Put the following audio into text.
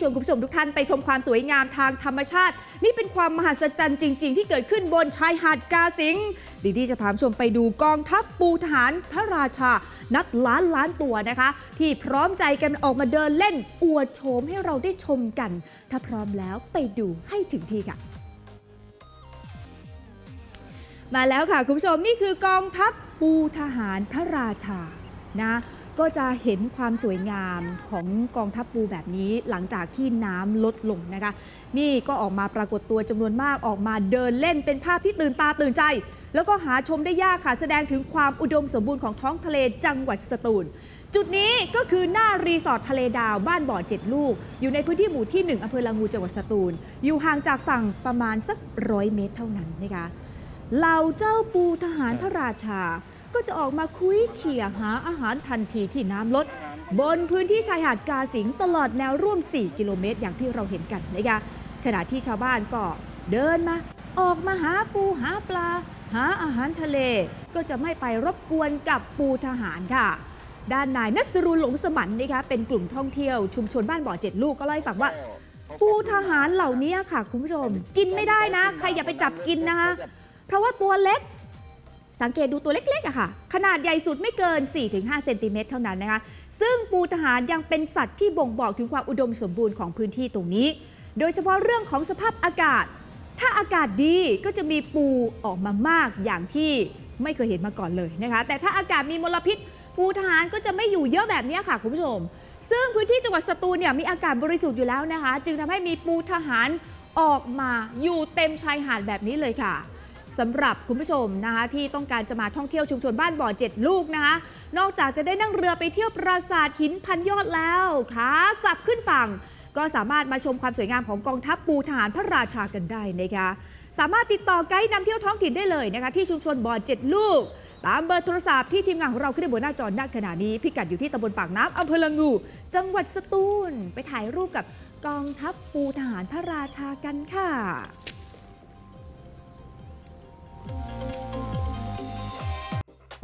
ชวนคุณผู้ชมทุกท่านไปชมความสวยงามทางธรรมชาติ นี่เป็นความมหัศจรรย์จริง ๆ ที่เกิดขึ้นบนชายหาดกาสิงดีดีจะพาชมไปดูกองทัพปูทหารพระราชา นับล้านล้านตัวนะคะ ที่พร้อมใจกันออกมาเดินเล่นอวดโฉมให้เราได้ชมกัน ถ้าพร้อมแล้วไปดูให้ถึงที่ค่ะมาแล้วค่ะคุณผู้ชมนี่คือกองทัพปูทหารพระราชา นะก็จะเห็นความสวยงามของกองทัพปูแบบนี้หลังจากที่น้ำลดลงนะคะ นี่ก็ออกมาปรากฏตัวจำนวนมากออกมาเดินเล่นเป็นภาพที่ตื่นตาตื่นใจ แล้วก็หาชมได้ยากค่ะแสดงถึงความอุดมสมบูรณ์ของท้องทะเลจังหวัดสตูล จุดนี้ก็คือหน้ารีสอร์ททะเลดาวบ้านบ่อเจ็ดลูก อยู่ในพื้นที่หมู่ที่ 1อำเภอละงูจังหวัดสตูล อยู่ห่างจากฝั่งประมาณสักร้อยเมตรเท่านั้นนะคะเหล่าเจ้าปูทหารพระราชา ก็จะออกมาคุยเขี่ยหาอาหารทันทีที่น้ำลด บนพื้นที่ชายหาดกาสิงตลอดแนวร่วม 4 กิโลเมตร อย่างที่เราเห็นกันนะคะขณะที่ชาวบ้านก็เดินมา ออกมาหาปูหาปลา หาอาหารทะเล ก็จะไม่ไปรบกวนกับปูทหารค่ะด้านนายนัสรุลหลงสมันนะคะเป็นกลุ่มท่องเที่ยวชุมชนบ้านบ่อเจ็ดลูกก็เล่าให้ฟังว่า ปูทหารเหล่านี้ค่ะ คุณผู้ชม กินไม่ได้นะ ใครอย่าไปจับกินนะคะ เพราะว่าตัวเล็ก สังเกตดูตัวเล็กๆอะค่ะ ขนาดใหญ่สุดไม่เกิน 4-5 เซนติเมตรเท่านั้นนะคะ ซึ่งปูทหารยังเป็นสัตว์ที่บ่งบอกถึงความอุดมสมบูรณ์ของพื้นที่ตรงนี้ โดยเฉพาะเรื่องของสภาพอากาศ ถ้าอากาศดีก็จะมีปูออกมามากอย่างที่ไม่เคยเห็นมาก่อนเลยนะคะ แต่ถ้าอากาศมีมลพิษ ปูทหารก็จะไม่อยู่เยอะแบบนี้ค่ะคุณผู้ชม ซึ่งพื้นที่จังหวัดสตูลเนี่ยมีอากาศบริสุทธิ์อยู่แล้วนะคะ จึงทำให้มีปูทหารออกมาอยู่เต็มชายหาดแบบนี้เลยค่ะ สำหรับคุณผู้ชมนะคะที่ต้องการจะมาท่องเที่ยวชุมชนบ้านบ่อเจ็ดลูกนะคะนอกจากจะได้นั่งเรือไปเที่ยวปราสาทหินพันยอดแล้วขากลับขึ้นฝั่ง ก็สามารถมาชมความสวยงามของกองทัพปูทหารพระราชากันได้นะคะสามารถติดต่อไกด์นำเที่ยวท้องถิ่นได้เลยนะคะที่ชุมชนบ่อเจ็ดลูก ตามเบอร์โทรศัพท์ที่ทีมงานของเราขึ้นบนหน้าจอณขณะนี้พิกัดอยู่ที่ตำบลปากน้ำอำเภอละงู จังหวัดสตูล ไปถ่ายรูปกับกองทัพปูทหารพระราชากันค่ะ